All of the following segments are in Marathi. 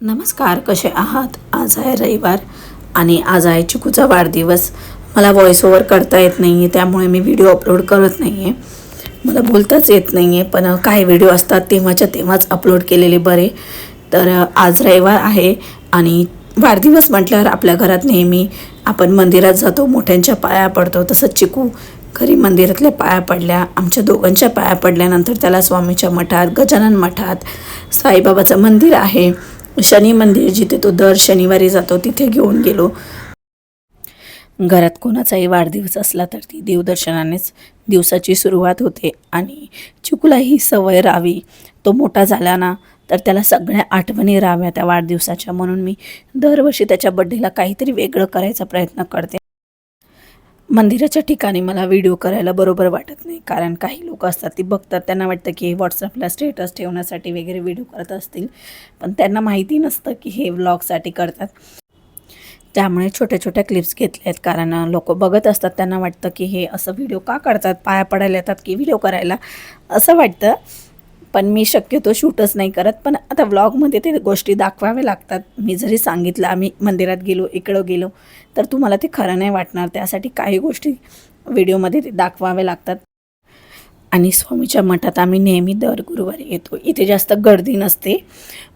नमस्कार कसे आहात? आज आहे रविवार आणि आज आहे चिकूचा वाढदिवस. मला व्हॉइस ओव्हर करता येत नाही आहे त्यामुळे मी व्हिडिओ अपलोड करत नाही आहे मला बोलताच येत नाही आहे पण काही व्हिडिओ असतात तेव्हाच्या तेव्हाच अपलोड केलेले बरे. तर आज रविवार आहे आणि वाढदिवस म्हटल्यावर आपल्या घरात नेहमी आपण मंदिरात जातो. मोठ्यांच्या पाया पडतो. तसंच चिकू घरी मंदिरातल्या पाया पडल्या आमच्या दोघांच्या पाया पडल्यानंतर त्याला स्वामीच्या मठात गजानन मठात साईबाबाचं मंदिर आहे. शनी मंदिर जिथे तो दर शनिवारी जातो तिथे घेऊन गेलो. घरात कोणाचाही वाढदिवस असला तर ती देवदर्शनानेच दिवसाची सुरुवात होते. आणि चिकूला ही सवय राहावी तो मोठा झाला ना तर त्याला सगळ्या आठवणी राहाव्या त्या वाढदिवसाच्या. म्हणून मी दरवर्षी त्याच्या बड्डेला काहीतरी वेगळं करायचा प्रयत्न करते. मंदिराच्या ठिकाणी मला व्हिडिओ करायला बरोबर वाटत नाही. कारण काही लोक असतात ती बघतात त्यांना वाटतं की व्हॉट्सअपला स्टेटस ठेवण्यासाठी वगैरे व्हिडिओ करत असतील. पण त्यांना माहिती नसतं की हे व्लॉगसाठी करतात. त्यामुळे छोट्या छोट्या क्लिप्स घेतल्या आहेत. कारण लोक बघत असतात त्यांना वाटतं की हे असं व्हिडिओ का करतात पाया पडायला येतात की व्हिडिओ करायला? असं वाटतं. पण मी शक्यतो शूटच नाही करत. पण आता व्लॉगमध्ये ते गोष्टी दाखवाव्या लागतात. मी जरी सांगितलं आम्ही मंदिरात गेलो इकडं गेलो तर तुम्हाला ते खरं नाही वाटणार. त्यासाठी काही गोष्टी व्हिडिओमध्ये ते दाखवाव्या लागतात. आणि स्वामीच्या मठात आम्ही नेहमी दर गुरुवारी येतो. इथे जास्त गर्दी नसते.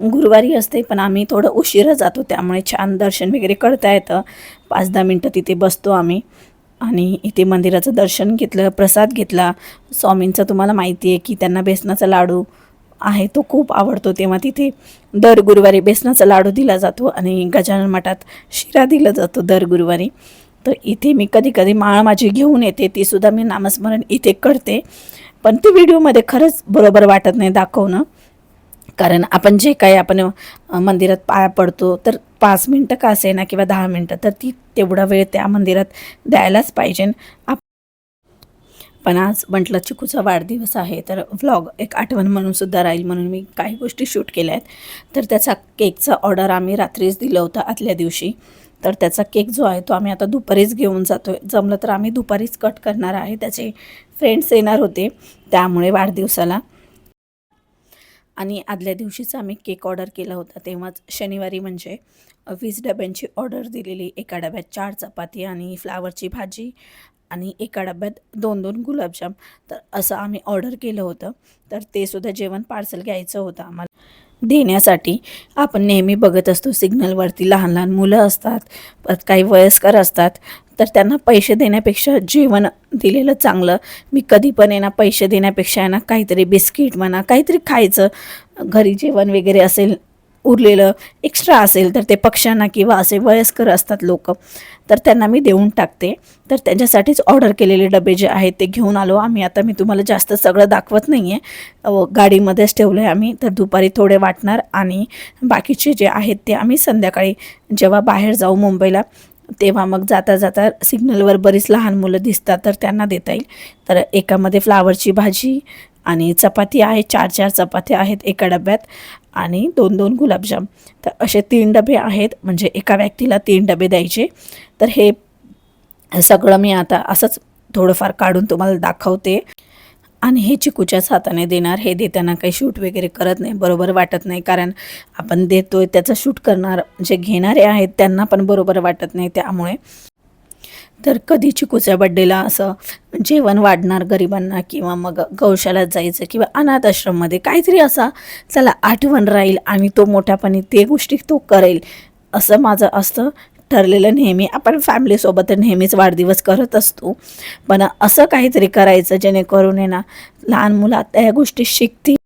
गुरुवारी असते पण आम्ही थोडं उशिरा जातो. त्यामुळे छान दर्शन वगैरे करता येतं. पाच दहा मिनटं तिथे बसतो आम्ही. आणि इथे मंदिराचं दर्शन घेतलं प्रसाद घेतला. स्वामींचं तुम्हाला माहिती आहे की त्यांना बेसनाचा लाडू आहे तो खूप आवडतो. तेव्हा तिथे दर गुरुवारी बेसनाचा लाडू दिला जातो आणि गजानन मठात शिरा दिला जातो दर गुरुवारी. तर इथे मी कधी कधी माळ माझी घेऊन येते तीसुद्धा मी नामस्मरण इथे करते. पण ते व्हिडिओमध्ये खरंच बरोबर वाटत नाही दाखवणं. कारण आपण जे काही आपण मंदिरात पाया पडतो तर पाच मिनटं का असेना किंवा दहा मिनटं तर ती तेवढा वेळ त्या मंदिरात द्यायलाच पाहिजे. आप पण आज म्हटलं चिकूचा वाढदिवस आहे तर व्लॉग एक आठवण म्हणून सुद्धा राहील म्हणून मी काही गोष्टी शूट केल्या आहेत. तर त्याचा केकचा ऑर्डर आम्ही रात्रीच दिलं होतं आदल्या दिवशी. तर त्याचा केक जो आहे तो आम्ही आता दुपारीच घेऊन जातो आहे जमलं तर आम्ही दुपारीच कट करणार आहे त्याचे फ्रेंड्स येणार होते त्यामुळे वाढदिवसाला. आणि आदल्या दिवशीच आम्ही केक ऑर्डर केला होता तेव्हाच शनिवारी म्हणजे वीस डब्यांची ऑर्डर दिलेली एका डब्यात चार चपाती आणि फ्लावरची भाजी आणि एका डब्यात दोन दोन गुलाबजाम. तर असं आम्ही ऑर्डर केलं होतं. तर ते सुद्धा जेवण पार्सल घ्यायचं होतं आम्हाला. देण्यासाठी आपण नेहमी बघत असतो सिग्नलवरती लहान लहान मुलं असतात परत काही वयस्कर असतात तर त्यांना पैसे देण्यापेक्षा जेवण दिलेलं चांगलं. मी कधी पण आहे ना पैसे देण्यापेक्षा आहे ना काहीतरी बिस्किट म्हणा काहीतरी खायचं घरी जेवण वगैरे असेल उरलेलं एक्स्ट्रा असेल तर ते पक्ष्यांना किंवा असे वयस्कर असतात लोक तर त्यांना मी देऊन टाकते. तर त्यांच्यासाठीच ऑर्डर केलेले डबे जे आहेत ते घेऊन आलो आम्ही. आता मी तुम्हाला जास्त सगळं दाखवत नाही आहे गाडीमध्येच ठेवलं आहे आम्ही. तर दुपारी थोडे वाटणार आणि बाकीचे जे आहेत ते आम्ही संध्याकाळी जेव्हा बाहेर जाऊ मुंबईला तेव्हा मग जाता जाता सिग्नलवर बरीच लहान मुलं दिसतात तर त्यांना देता येईल. तर एकामध्ये फ्लावरची भाजी आणि चपाती आहे चार चार चपात्या आहेत एका डब्यात आणि दोन दोन गुलाबजाम. तर असे तीन डबे आहेत म्हणजे एका व्यक्तीला तीन डबे द्यायचे. तर हे सगळं मी आता असंच थोडंफार काढून तुम्हाला दाखवते. आणि हे चिकूच्याच हाताने देणार. हे देताना काही शूट वगैरे करत नाही बरोबर वाटत नाही. कारण आपण देतोय त्याचं शूट करणार जे घेणारे आहेत त्यांना पण बरोबर वाटत नाही त्यामुळे. तर कधी चिकूच्या बड्डेला असं जेवण वाढणार गरिबांना किंवा मग गौशालात जायचं किंवा अनाथ आश्रममध्ये काहीतरी असा चला आठवण राहील आणि तो मोठ्यापणे ते गोष्टी तो करेल असं माझं असतं. ठरलेलं नेहमी. आपण फॅमिलीसोबत नेहमीच वाढदिवस करत असतो. पण असं काहीतरी करायचं जेणेकरून आहे ना लहान मुलं आता ह्या गोष्टी शिकतील.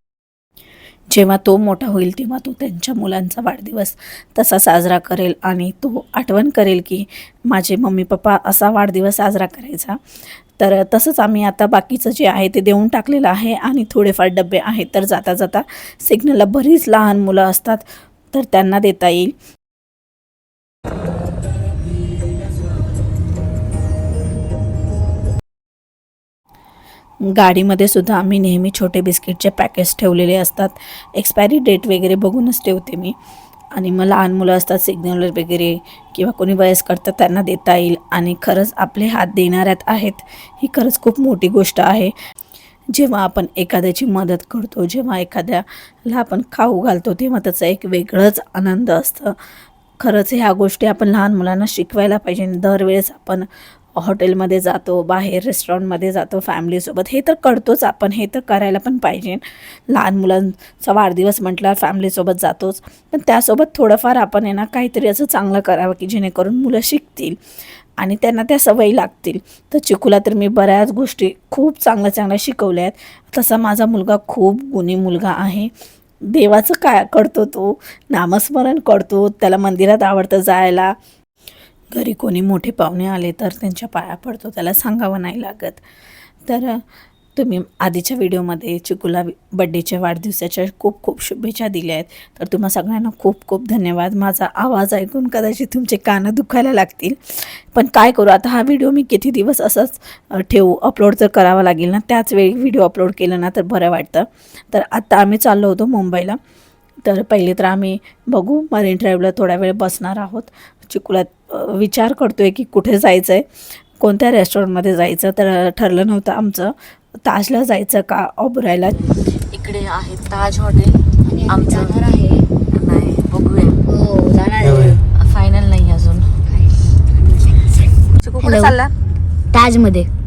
जेव्हा तो मोठा होईल तेव्हा तो त्यांच्या मुलांचा वाढदिवस तसा साजरा करेल आणि तो आठवण करेल की माझे मम्मी पप्पा असा वाढदिवस साजरा करायचा. तर तसंच आम्ही आता बाकीचं जे आहे ते देऊन टाकलेलं आहे आणि थोडेफार डबे आहेत. तर जाता जाता सिग्नलला बरीच लहान मुलं असतात तर त्यांना देता येईल. गाडीमध्ये सुद्धा आम्ही नेहमी छोटे बिस्किटचे पॅकेट्स ठेवलेले असतात. एक्सपायरी डेट वगैरे बघूनच ठेवते मी. आणि मग लहान मुलं असतात सिग्नल वगैरे किंवा कोणी वयस्कर तर त्यांना देता येईल. आणि खरंच आपले हात देणाऱ्यात आहेत ही खरंच खूप मोठी गोष्ट आहे. जेव्हा आपण एखाद्याची मदत करतो जेव्हा एखाद्याला आपण खाऊ घालतो तेव्हा त्याचा एक वेगळंच आनंद असतं. खरंच ह्या गोष्टी आपण लहान मुलांना शिकवायला पाहिजे दरवेळेस आपण हॉटेलमध्ये जातो बाहेर रेस्टॉरंटमध्ये जातो फॅमिलीसोबत हे तर करतोच आपण हे तर करायला पण पाहिजे. लहान मुलांचा वाढदिवस म्हटल्यावर फॅमिलीसोबत जातोच. पण त्यासोबत थोडंफार आपण आहे ना काहीतरी असं चांगलं करावं की जेणेकरून मुलं शिकतील आणि त्यांना त्या सवयी लागतील. तर चिकूला तर मी बऱ्याच गोष्टी खूप चांगल्या चांगल्या शिकवल्या आहेत. तसा माझा मुलगा खूप गुणी मुलगा आहे. देवाचं काय करतो तो? नामस्मरण करतो. त्याला मंदिरात आवडतं जायला. घरी कोणी मोठे पाहुणे आले तर त्यांच्या पाया पडतो त्याला सांगावं नाही लागत. तर तुम्ही आधीच्या व्हिडिओमध्ये चिकूला बड्डेच्या वाढदिवसाच्या खूप खूप शुभेच्छा दिल्या आहेत. तर तुम्हा सगळ्यांना खूप खूप धन्यवाद. माझा आवाज ऐकून कदाचित तुमचे कानं दुखायला लागतील. पण काय करू आता हा व्हिडिओ मी किती दिवस असंच ठेवू अपलोड तर करावा लागेल ना त्याच वेळी व्हिडिओ अपलोड केलं ना तर बरं वाटतं. तर आत्ता आम्ही चाललो होतो मुंबईला. तर पहिले तर आम्ही बघू मरीन ड्राईव्हला थोड्या वेळ बसणार आहोत. चिकूला विचार करतोय की कुठे जायचं आहे कोणत्या रेस्टॉरंटमध्ये जायचं? तर ठरलं नव्हतं आमचं. ताजला जायचं का ऑबरायला इकडे आहे ताज हॉटेल. आणि आम्ही जाणार आहे. नाही बघूया. हो आहे. फायनल नाही अजून. चिकू कुठे. चालला? ताजमध्ये इथे आहे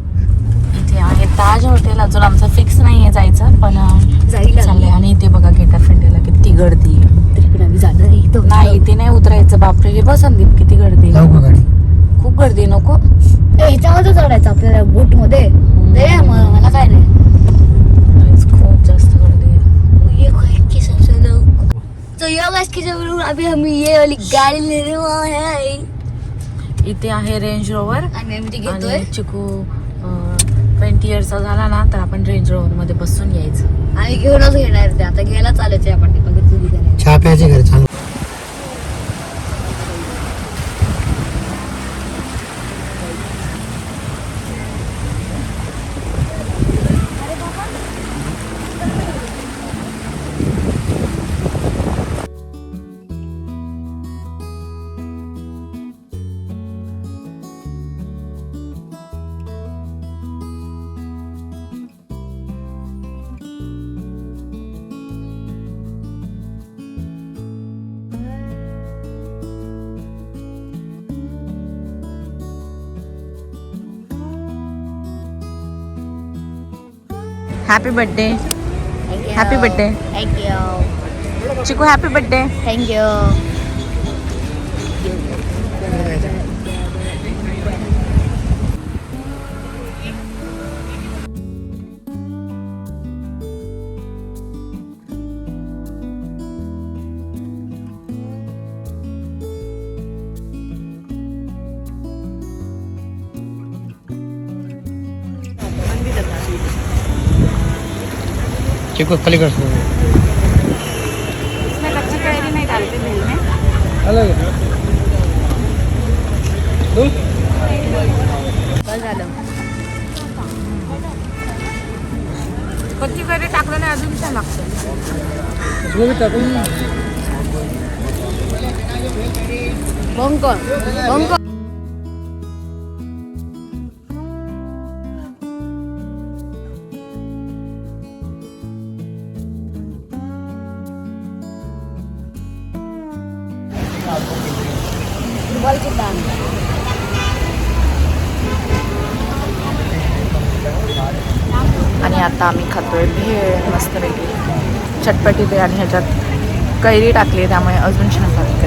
ताज हॉटेल अजून आमचं फिक्स नाही आहे जायचं पण चाललंय. आणि इथे बघा गेट ऑफ इंडियाला किती गर्दी आहे. जाणार आहे इथं. नाही इथे नाही उतरायचं बापरे. हे बस संदीप किती गर्दी का खूप गर्दी नको. ए, ह्याच्यामध्ये चढायचं आपल्याला बोटमध्ये मला काय नाही. खूप जास्त गर्दी आहे. ये लोग. तो यो गाइस की जरूर अभी हम ये वाली गाड़ी लेने वाले हैं. इथे आहे रेंज रोवर आणि आम्ही ते घेतोय. आणि चिकू ट्वेंटी इयर्सचा झाला ना तर आपण रेंज रोवर मध्ये बसून यायचं. आम्ही घेऊनच घेणार ते आता घ्यायला चालायचं आपण. ते बघितलं प्यायचे घरी चांगलं happy birthday. Happy birthday. Thank you. Chiku happy birthday Thank you. Chiku पलीकडे कच्ची कैरी नाही डालते बिल में। बस झालं कच्ची कैरी टाकलं नाही अजून छान लागतं बंक बंक आणि ह्याच्यात कैरी टाकली त्यामुळे अजून छान लागते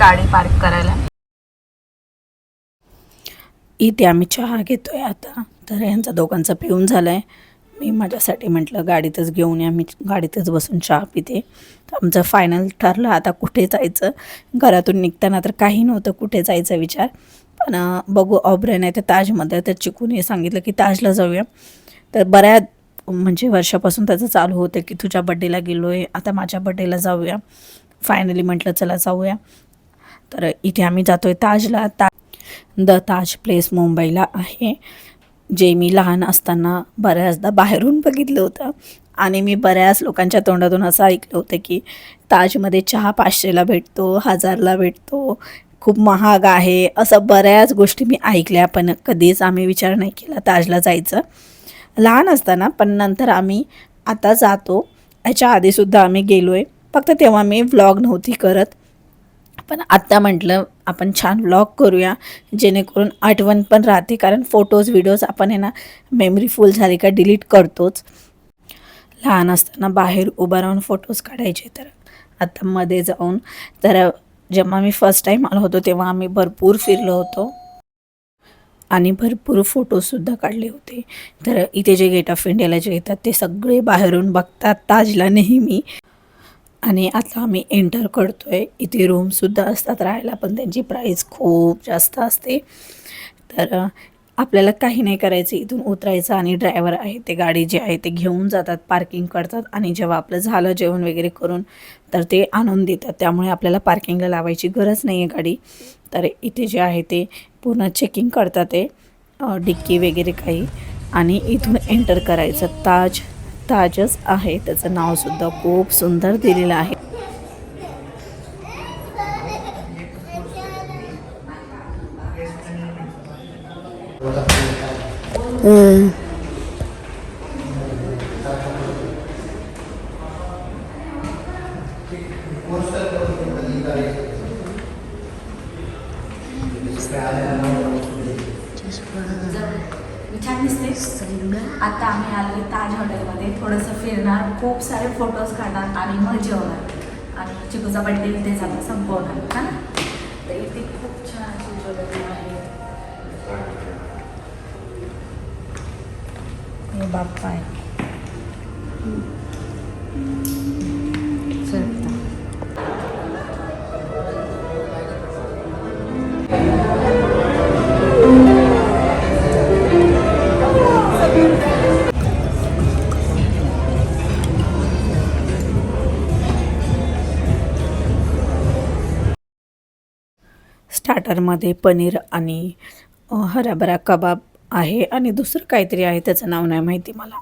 गाडी पार्क करायला? इथे आम्ही चहा घेतोय आता. तर यांचा दोघांचा पिऊन झाला आहे मी माझ्यासाठी म्हटलं गाडीतच घेऊन या. मी गाडीतच बसून चहा पिते. तर आमचं फायनल ठरलं. आता कुठे जायचं? घरातून निघताना तर काही नव्हतं कुठे जायचा विचार. पण बघू. ऑब्रेन आहे ते ताजमध्ये तर चिकूने सांगितलं की ताजला जाऊया. तर बऱ्याच म्हणजे वर्षापासून त्याचं चालू होतं की तुझ्या बड्डेला गेलो आहे आता माझ्या बड्डेला जाऊया. फायनली म्हटलं चला जाऊया. तर इथे आम्ही जातो आहे ताजला. ता द ताज प्लेस मुंबईला आहे. जे मी लहान असताना बऱ्याचदा बाहेरून बघितलं होतं. आणि मी बऱ्याच लोकांच्या तोंडातून असं ऐकलं होतं की ताजमध्ये चहा पाचशेला भेटतो हजारला भेटतो. खूप महाग आहे. असं बऱ्याच गोष्टी मी ऐकल्या पण कधीच आम्ही विचार नाही केला ताजला जायचं. लहान असताना पण नंतर आम्ही आता जातो. याच्या आधीसुद्धा आम्ही गेलो आहे फक्त तेव्हा मी व्लॉग नव्हती करत. पण आत्ता म्हटलं आपण छान व्लॉग करूया जेणेकरून आठवण पण राहते. कारण फोटोज व्हिडिओज आपण आहे ना मेमरी फुल झाली का डिलीट करतोच. लहान असताना बाहेर उभं राहून फोटोज काढायचे तर. आता मध्ये जाऊन तर जेव्हा मी फर्स्ट टाईम आलो होतो तेव्हा आम्ही भरपूर फिरलो होतो. आणि भरपूर फोटोजसुद्धा काढले होते. तर इथे जे गेट ऑफ इंडियाला जे येतात ते सगळे बाहेरून बघतात ताजला नेहमी. आणि आता आम्ही एंटर आहे इथे रूमसुद्धा असतात राहायला पण त्यांची प्राईस खूप जास्त असते. तर आपल्याला काही नाही करायचं. इथून उतरायचं आणि ड्रायव्हर आहे ते गाडी जे आहे ते घेऊन जातात पार्किंग करतात आणि जेव्हा आपलं झालं जेवण वगैरे करून तर ते आणून देतात. त्यामुळे आपल्याला पार्किंगला लावायची गरज नाही आहे गाडी. तर इथे जे आहे ते पूर्ण चेकिंग करतात ते डिक्की वगैरे काही. आणि इथून एंटर करायचं ताज ताजच आहे. त्याचं नावसुद्धा खूप सुंदर दिलेलं आहे छान दिसते आता आम्ही आलो ताज हॉटेलमध्ये थोडंसं फिरणार खूप सारे फोटोज काढणार आणि मग जेवणार. आणि चिकूचा बड्डे इथे झाला संपवणार. हा ना? तर इथे खूप छान अशी ज्वेलरी आहे. बाप्पा आहे. स्टार्टरमध्ये पनीर आणि हराभरा कबाब आहे आणि दुसरं काहीतरी आहे त्याचं नाव नाही माहिती मला.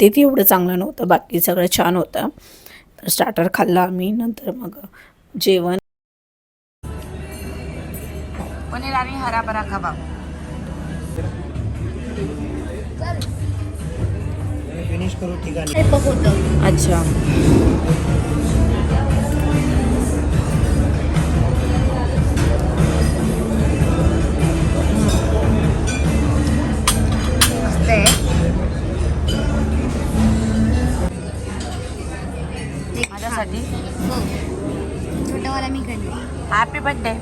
ते तेवढं चांगलं नव्हतं बाकी सगळं छान होतं. तर स्टार्टर खाल्लं आम्ही नंतर मग जेवण. पनीर आणि हराभरा कबाब. फिनिश करू ठिकाणी हे बघ होतं अच्छा. आहे. माझ्यासाठी. हो. छोटावाला मी खाल्ली हॅपी बर्थडे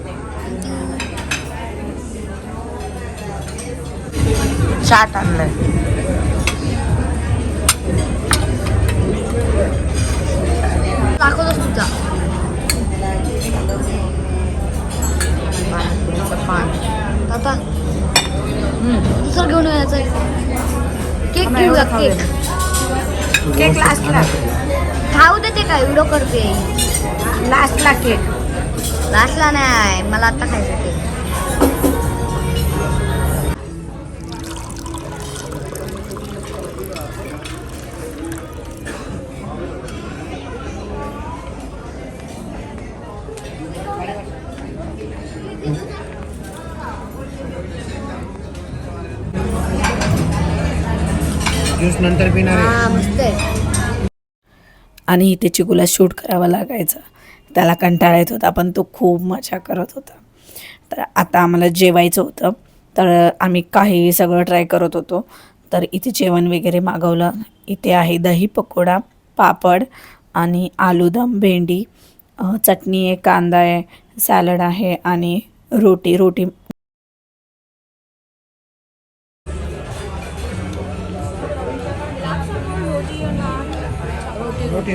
चाट आणलंय. दाखवतोस तुझा. आता. दुसरं घेऊन यायचं केक घेऊया केक. केक लास्टला खाऊ दे ते काय व्हिडिओ करते. लास्टला केक. लास्टला नाही मला आता खायचं ज्यूस नंतर पिणार आहे. हा मस्त आहे. आणि इथे चिकूला शूट करावा लागायचा. त्याला कंटाळा येत होता पण तो खूप मजा करत होता. तर आता आम्हाला जेवायचं होतं. तर आम्ही काही सगळं ट्राय करत होतो. तर इथे जेवण वगैरे मागवलं. इथे आहे दही पकोडा पापड आणि आलूदम भेंडी. अ, चटणी आहे कांदा आहे सॅलड आहे आणि रोटी. रोटी रोटी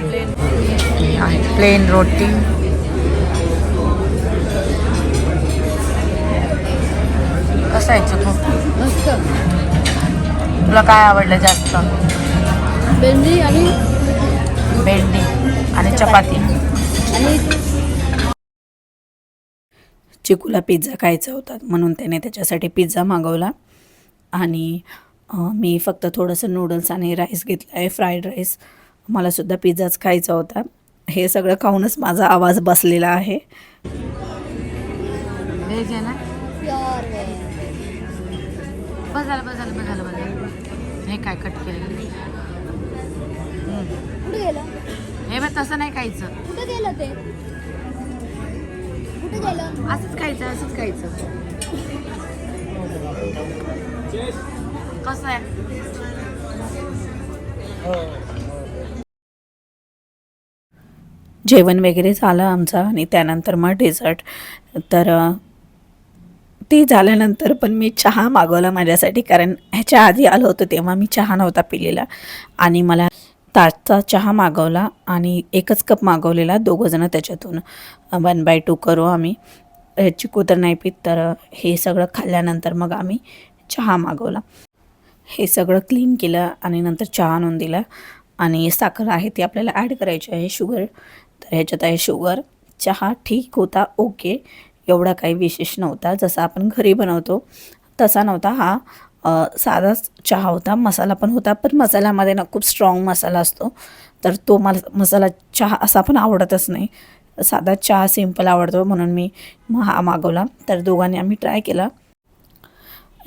ही आहे. प्लेन रोटी. कसं आहे चिकू मस्त. तुला काय आवडलं जास्त? भेंडी आणि भेंडी आणि चपाती. आणि चिकूला पिझ्झा खायचा होता म्हणून त्याने त्याच्यासाठी पिझ्झा मागवला. आणि मी फक्त थोडंसं नूडल्स आणि राईस घेतला आहे फ्राईड राईस. मलासुद्धा पिझ्झाच खायचा होता. हे सगळं खाऊनच माझा आवाज बसलेला आहे. व्हेज आहे ना? बस झालं बस झालं बस झालं बस झालं हे काय कट गेलं? हे बघ तसं नाही खायचं. कुठे गेलं ते? कुठे गेलं? असंच खायचं असंच खायचं. कसं आहे? जेवण वगैरे झालं आमचं आणि त्यानंतर मग डेझर्ट तर ते झाल्यानंतर पण मी चहा मागवला माझ्यासाठी कारण ह्याच्या आधी आलं होतं तेव्हा मी चहा नव्हता पिलेला. आणि मला ताजचा चहा मागवला आणि एकच कप मागवलेला दोघंजणं त्याच्यातून. वन बाय टू करू आम्ही. चिकू तर नाही पित तर हे सगळं खाल्ल्यानंतर मग आम्ही चहा मागवला. हे सगळं क्लीन केलं आणि नंतर चहा आणून दिला. आणि साखर आहे ती आपल्याला ॲड करायची आहे शुगर तर ह्याच्यात आहे शुगर चहा ठीक होता ओके. एवढा काही विशेष नव्हता जसा आपण घरी बनवतो तसा नव्हता हा. साधाच चहा होता मसाला पण होता पण मसाल्यामध्ये ना खूप स्ट्रॉंग मसाला असतो. तर तो मला मसाला चहा असा पण आवडतच नाही. साधा चहा सिंपल आवडतो म्हणून मी हा मागवला. तर दोघांनी आम्ही ट्राय केला.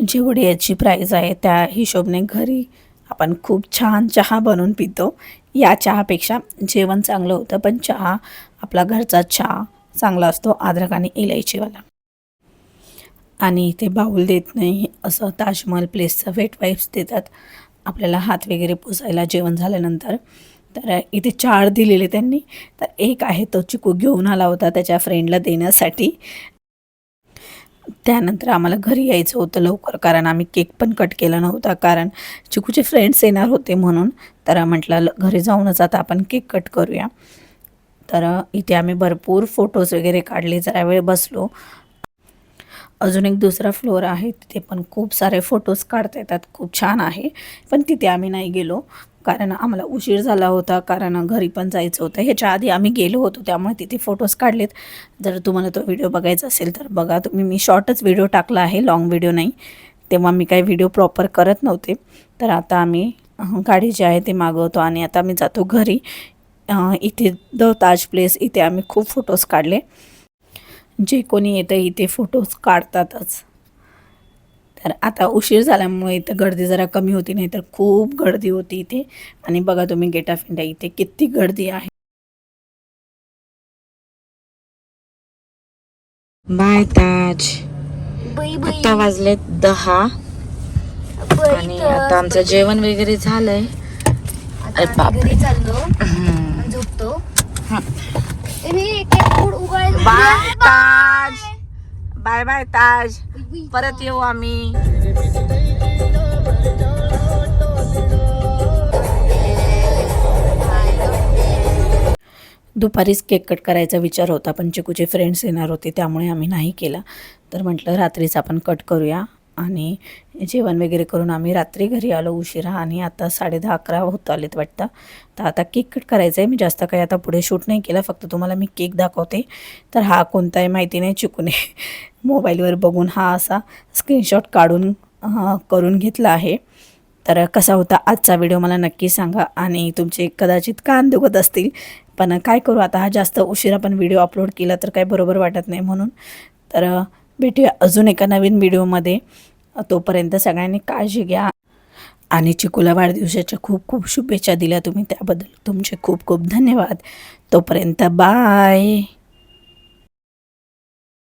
जेवढी याची प्राईज आहे त्या हिशोबने घरी आपण खूप छान चहा बनवून पितो. या चहापेक्षा जेवण चांगलं होतं पण चहा आपला घरचा चहा चांगला असतो अद्रक आणि इलायचीवाला. आणि इथे बाऊल देत नाही असं ताजमहल प्लेसचं वेट वाईप्स देतात. आपल्याला हात वगैरे पुसायला जेवण झाल्यानंतर तर इथे चार दिलेले त्यांनी. तर एक आहे तो चिकू घेऊन आला होता त्याच्या फ्रेंडला देण्यासाठी. त्यानंतर आम्हाला घरी यायचं होतं लवकर कारण आम्ही केक पण कट केला नव्हता कारण चिकूचे फ्रेंड्स येणार होते म्हणून. तर म्हटलं घरी जाऊनच आता आपण केक कट करूया. तर इथे आम्ही भरपूर फोटोज वगैरे काढले जरा वेळ बसलो. अजून एक दुसरा फ्लोअर आहे तिथे पण खूप सारे फोटोज काढता येतात खूप छान आहे. पण तिथे आम्ही नाही गेलो कारण आम्हाला उशीर झाला होता कारण घरी पण जायचं होतं. ह्याच्या आधी आम्ही गेलो होतो त्यामुळे तिथे फोटोज काढलेत. जर तुम्हाला तो व्हिडिओ बघायचा असेल तर बघा. तुम्ही मी शॉर्टच व्हिडिओ टाकला आहे लॉंग व्हिडिओ नाही. तेव्हा मी काही व्हिडिओ प्रॉपर करत नव्हते. तर आता आम्ही गाडी जी आहे ते मागवतो आणि आता आम्ही जातो घरी. इथे द ताज प्लेस इथे आम्ही खूप फोटोज काढले. जे कोणी येतं इथे फोटोज काढतातच. तर आता उशीर झाल्यामुळे इथं गर्दी जरा कमी होती नाही तर खूप गर्दी होती इथे. आणि बघा तुम्ही गेट ऑफ इंडिया इथे किती गर्दी आहे. बाय ताज. आता वाजलेत दहा. आणि आता आमचं जेवण वगैरे झालंय. अरे बापरे. झोपतो. Bye Taj. Bye bye Taj. परत येऊ आम्ही. दुपारीच केक कट करायचा विचार होता पण चिकूचे फ्रेंड्स येणार होते त्यामुळे आम्ही नाही केला. तर म्हटलं रात्रीच आपण कट करूया. आणि जेवण वगैरे करून आम्ही रात्री घरी आलो उशिरा आणि आता साडे दहा अकरा होत आलेत वाटतं. तर आता केक कट करायचा आहे मी जास्त काही आता पुढे शूट नाही केलं फक्त तुम्हाला मी केक दाखवते. तर हा कोणता आहे माहिती नाही चिकूने मोबाईलवर बघून हा असा स्क्रीनशॉट काढून करून घेतला आहे. तर कसा होता आजचा व्हिडिओ मला नक्की सांगा आणि तुमचे कदाचित कान दुखत असतील. पण काय करू आता हा जास्त उशिरा पण व्हिडिओ अपलोड केला तर काय बरोबर वाटत नाही म्हणून. तर भेटूया अजून एका नवीन व्हिडिओमध्ये. तोपर्यंत सगळ्यांनी काळजी घ्या. आणि चिकूला वाढदिवसाच्या खूप खूप शुभेच्छा दिल्या तुम्ही त्याबद्दल. तुमचे खूप खूप धन्यवाद. तोपर्यंत बाय.